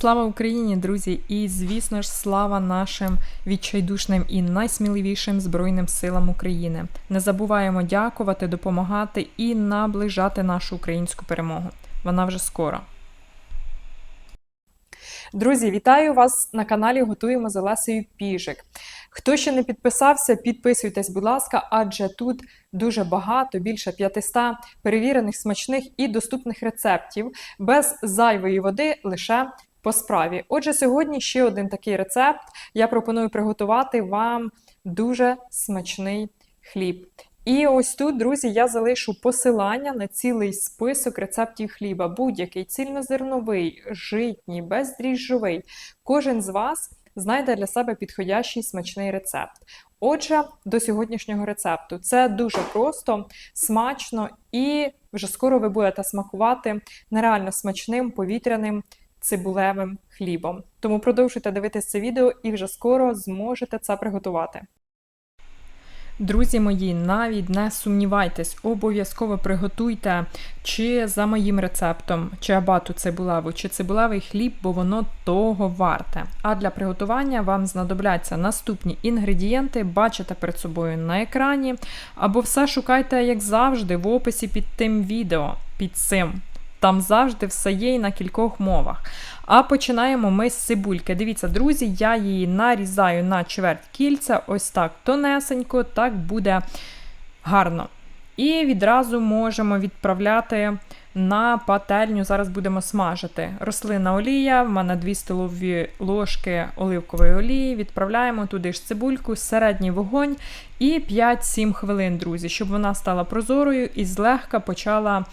Слава Україні, друзі! І звісно ж, слава нашим відчайдушним і найсміливішим Збройним силам України. Не забуваємо дякувати, допомагати і наближати нашу українську перемогу. Вона вже скоро. Друзі, вітаю вас на каналі Готуємо з Олесею Піжик. Хто ще не підписався, підписуйтесь, будь ласка, адже тут дуже багато, більше 500 перевірених, смачних і доступних рецептів без зайвої води лише по справі. Отже, сьогодні ще один такий рецепт. Я пропоную приготувати вам дуже смачний хліб. І ось тут, друзі, я залишу посилання на цілий список рецептів хліба. Будь-який цільнозерновий, житній, бездріжджовий. Кожен з вас знайде для себе підходящий смачний рецепт. Отже, до сьогоднішнього рецепту це дуже просто, смачно і вже скоро ви будете смакувати нереально смачним повітряним цибулевим хлібом. Тому продовжуйте дивитися це відео і вже скоро зможете це приготувати. Друзі мої, навіть не сумнівайтесь, обов'язково приготуйте чи за моїм рецептом, чи абату цибулеву, чи цибулевий хліб, бо воно того варте. А для приготування вам знадобляться наступні інгредієнти, бачите перед собою на екрані, або все шукайте, як завжди, в описі під тим відео, під цим. Там завжди все є і на кількох мовах. А починаємо ми з цибульки. Дивіться, друзі, я її нарізаю на чверть кільця, ось так тонесенько, так буде гарно. І відразу можемо відправляти на пательню. Зараз будемо смажити. Рослинна олія, в мене 2 столові ложки оливкової олії. Відправляємо туди ж цибульку, середній вогонь і 5-7 хвилин, друзі, щоб вона стала прозорою і злегка почала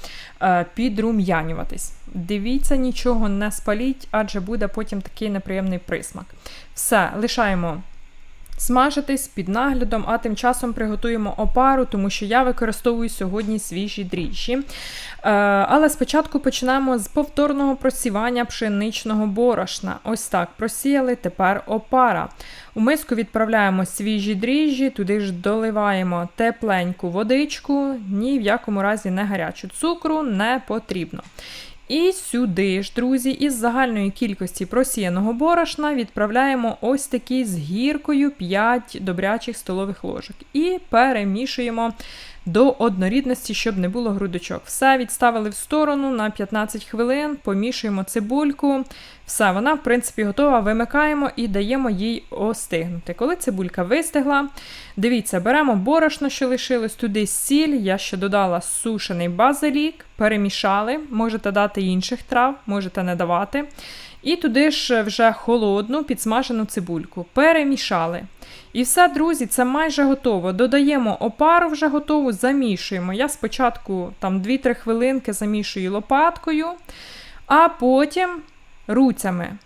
е, підрум'янюватись. Дивіться, нічого не спаліть, адже буде потім такий неприємний присмак. Все, лишаємо смажитись під наглядом, а тим часом приготуємо опару, тому що я використовую сьогодні свіжі дріжджі. Е, але спочатку почнемо з повторного просівання пшеничного борошна. Ось так просіяли, тепер опара. У миску відправляємо свіжі дріжджі, туди ж доливаємо тепленьку водичку, ні в якому разі не гарячу цукру не потрібно. І сюди ж, друзі, із загальної кількості просіяного борошна відправляємо ось такі з гіркою 5 добрячих столових ложок. І перемішуємо до однорідності, щоб не було грудочок. Все відставили в сторону на 15 хвилин, помішуємо цибульку. Все, вона, в принципі, готова. Вимикаємо і даємо їй остигнути. Коли цибулька вистигла, дивіться, беремо борошно, що лишилось, туди сіль. Я ще додала сушений базилік, перемішали, можете дати інших трав, можете не давати. І туди ж вже холодну підсмажену цибульку. Перемішали. І все, друзі, це майже готово. Додаємо опару вже готову, замішуємо. Я спочатку там 2-3 хвилинки замішую лопаткою, а потім руцями.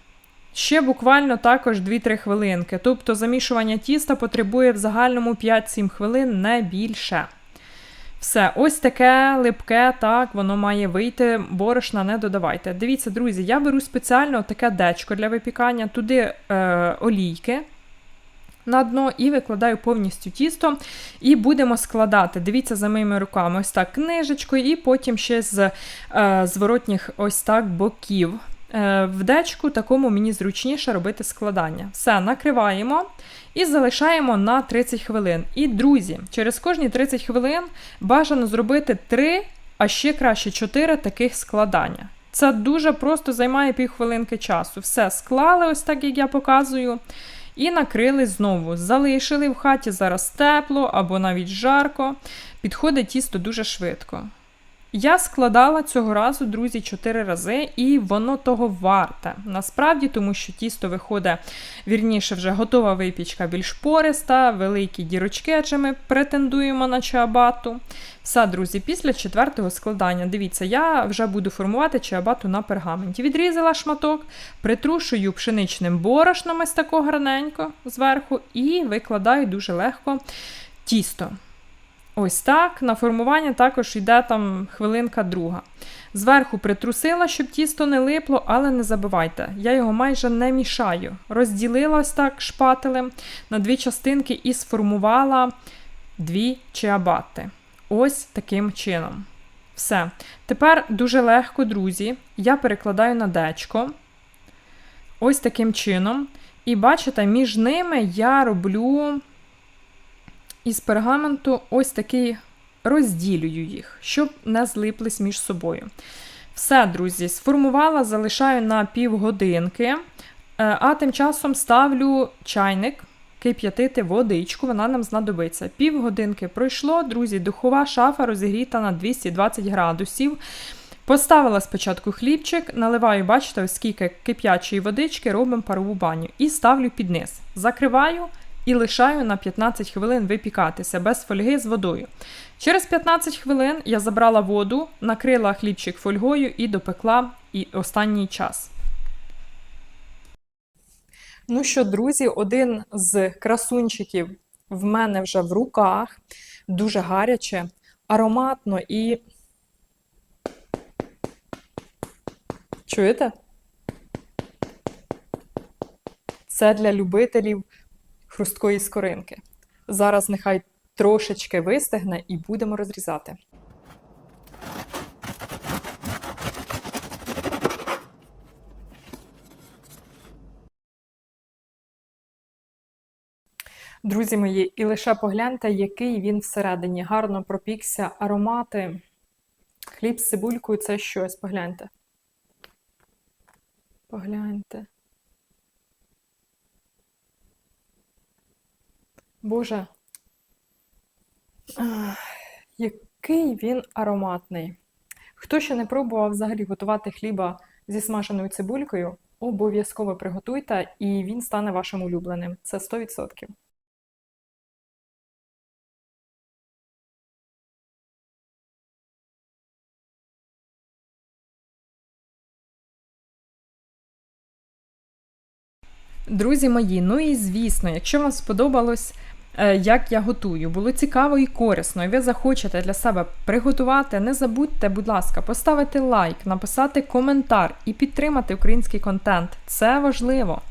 Ще буквально також 2-3 хвилинки. Тобто замішування тіста потребує в загальному 5-7 хвилин, не більше. Все, ось таке липке, так, воно має вийти, борошна не додавайте. Дивіться, друзі, я беру спеціально таке дечко для випікання, туди е, олійки на дно і викладаю повністю тісто. І будемо складати. Дивіться за моїми руками, ось так книжечкою, і потім ще з е, зворотніх ось так боків. Е, в дечку такому мені зручніше робити складання. Все, накриваємо і залишаємо на 30 хвилин. І, друзі, через кожні 30 хвилин бажано зробити 3, а ще краще 4 таких складання. Це дуже просто займає півхвилинки часу. Все склали, ось так, як я показую. І накрили знову. Залишили в хаті зараз тепло або навіть жарко. Підходить тісто дуже швидко. Я складала цього разу, друзі, 4 рази, і воно того варте. Насправді, тому що тісто виходить, вірніше, вже готова випічка більш пориста, великі дірочки, адже ми претендуємо на чабату. Все, друзі, після четвертого складання, дивіться, я вже буду формувати чабату на пергаменті. Відрізала шматок, притрушую пшеничним борошном ось тако гарненько зверху, і викладаю дуже легко тісто. Ось так. На формування також йде там хвилинка друга. Зверху притрусила, щоб тісто не липло, але не забивайте, я його майже не мішаю. Розділила ось так шпателем на дві частинки і сформувала дві чиабати. Ось таким чином. Все. Тепер дуже легко, друзі, я перекладаю на дечко. ось таким чином. І бачите, між ними я роблю із пергаменту ось такий розділюю їх, щоб не злиплись між собою. Все, друзі, сформувала, залишаю на півгодинки, е, а тим часом ставлю чайник кип'ятити водичку, вона нам знадобиться. Півгодинки пройшло, друзі, духова шафа розігріта на 220 градусів. Поставила спочатку хлібчик, наливаю, бачите, ось скільки кип'ячої водички, робимо парову баню і ставлю під низ. Закриваю і лишаю на 15 хвилин випікатися без фольги з водою. Через 15 хвилин я забрала воду, накрила хлібчик фольгою і допекла і останній час. Ну що, друзі, один з красунчиків в мене вже в руках. Дуже гаряче, ароматно і. Чуєте? Це для любителів хрусткої скоринки. Зараз нехай трошечки вистигне і будемо розрізати. Друзі мої, і лише погляньте, який він всередині. Гарно пропікся аромати. Хліб з цибулькою це щось. Погляньте. Погляньте. Боже, який він ароматний. Хто ще не пробував взагалі готувати хліба зі смаженою цибулькою, обов'язково приготуйте, і він стане вашим улюбленим. Це 100%. Друзі мої, ну і звісно, якщо вам сподобалось, як я готую, було цікаво і корисно, і ви захочете для себе приготувати, не забудьте, будь ласка, поставити лайк, написати коментар і підтримати український контент. Це важливо.